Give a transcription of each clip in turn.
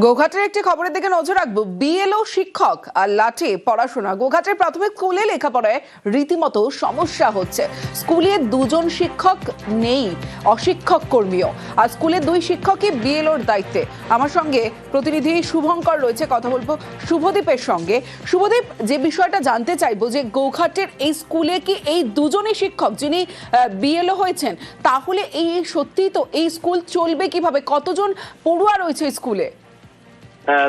গোঘাটের একটি খবরের দিকে নজর রাখব। বিএলও শিক্ষক আর লাঠি পড়াশোনা। গোঘাটের প্রাথমিক স্কুলে লেখাপড়ায় রীতিমতো সমস্যা হচ্ছে। স্কুলে দুজন শিক্ষক নেই, অশিক্ষক কর্মীও। আর স্কুলে দুই শিক্ষকই বিএলওর দায়িত্বে। আমার সঙ্গে প্রতিনিধি শুভঙ্কর রয়েছে, কথা বলব শুভদীপের সঙ্গে। শুভদীপ, যে বিষয়টা জানতে চাইব যে গৌঘাটের এই স্কুলে কি এই দুজনই শিক্ষক যিনি বিএলও হয়েছেন, তাহলে এই সত্যিই তো এই স্কুল চলবে কীভাবে? কতজন পড়ুয়া রয়েছে স্কুলে?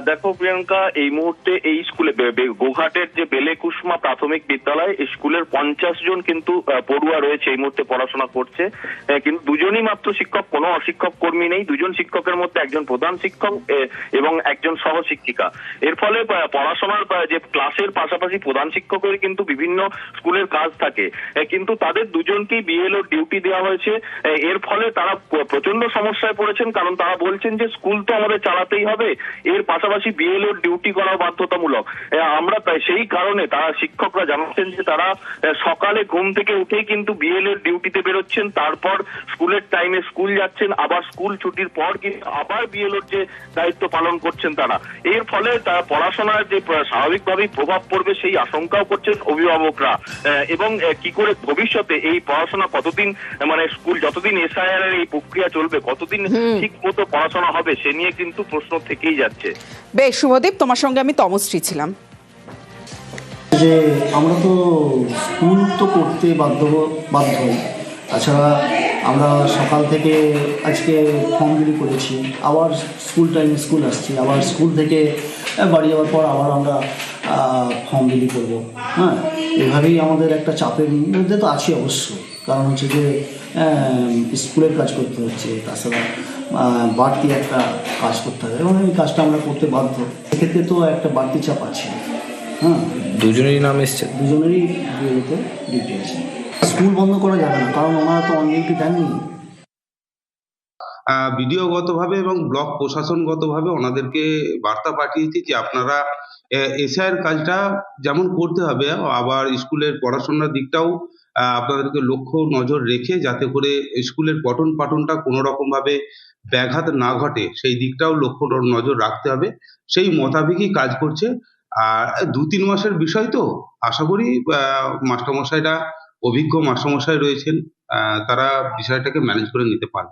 দেখো প্রিয়াঙ্কা, এই মুহূর্তে এই স্কুলে গোঘাটের যে বেলে কুসমা প্রাথমিক বিদ্যালয় স্কুলের পঞ্চাশ জন কিন্তু পড়ুয়া রয়েছে এই মুহূর্তে পড়াশোনা করছে। কিন্তু দুজনই মাত্র শিক্ষক, কোনো অশিক্ষক কর্মী নেই। দুজন শিক্ষকের মধ্যে একজন প্রধান শিক্ষক এবং একজন সহ শিক্ষিকা এর ফলে পড়াশোনার যে ক্লাসের পাশাপাশি প্রধান শিক্ষকের কিন্তু বিভিন্ন স্কুলের কাজ থাকে। কিন্তু তাদের দুজনকেই বিএলও ডিউটি দেওয়া হয়েছে। এর ফলে তারা প্রচণ্ড সমস্যায় পড়েছেন, কারণ তারা বলছেন যে স্কুল তো আমাদের চালাতেই হবে। এর পাশাপাশি বিএলও ডিউটি করা বাধ্যতামূলক। আমরা সেই কারণে তারা শিক্ষকরা জানাচ্ছেন যে তারা সকালে ঘুম থেকে উঠেই কিন্তু বিএলএর ডিউটিতে বেরোচ্ছেন তারপর স্কুলের টাইমে স্কুল যাচ্ছেন আবার স্কুল ছুটির পর কিন্তু আবার বিএলওর যে দায়িত্ব পালন করছেন তারা। এর ফলে তারা পড়াশোনার যে স্বাভাবিকভাবেই প্রভাব পড়বে সেই আশঙ্কাও করছেন অভিভাবকরা। এবং কি করে ভবিষ্যতে এই পড়াশোনা কতদিন মানে স্কুল যতদিন এসআইআর এর এই প্রক্রিয়া চলবে কতদিন ঠিক মতো পড়াশোনা হবে সে নিয়ে কিন্তু প্রশ্ন থেকেই যাচ্ছে। বেশ, শুভদীপ, তোমার সঙ্গে আমি তমশ্রী ছিলাম। যে আমরা তো স্কুল তো করতে বাধ্য বাধ্য তাছাড়া আমরা সকাল থেকে আজকে ফর্ম বিলি করেছি, আবার স্কুল টাইমে স্কুল আসছি, আবার স্কুল থেকে বাড়ি যাওয়ার পর আবার আমরা ফর্ম বিলি করব। হ্যাঁ এভাবেই আমাদের একটা চাপের মধ্যে তো আছি অবশ্যই কারণ হচ্ছে যে স্কুলের কাজ করতে হচ্ছে তাছাড়া বাড়তি একটা কাজ করতে হবে। এবং এই কাজটা আমরা করতে বাধ্য। এক্ষেত্রে তো একটা বাড়তি চাপ আছে। হ্যাঁ? দুজনেরই নাম এসছে। দুজনেরই বিয়েতে ডিউটি আছে। স্কুল বন্ধ করা যাবে না কারণ ওনারা তো অন ডিউটি দেননি। আহ, বিডিওগতভাবে এবং ব্লক প্রশাসনগতভাবে ওনাদেরকে বার্তা পাঠিয়েছি যে আপনারা এসআইয়ের কাজটা যেমন করতে হবে আবার স্কুলের পড়াশোনার দিকটাও আপনাদেরকে লক্ষ্য নজর রেখে যাতে করে স্কুলের পঠন পাঠনটা কোনো রকম ভাবে ব্যাঘাত না ঘটে, সেই দিকটাও লক্ষ্য নজর রাখতে হবে। সেই মোতাবেকই কাজ করছে। আর দু তিন মাসের বিষয় তো, আশা করি মাস্টারমশাইরা, অভিজ্ঞ মাস্টারমশাই রয়েছেন তারা বিষয়টাকে ম্যানেজ করে নিতে পারবে।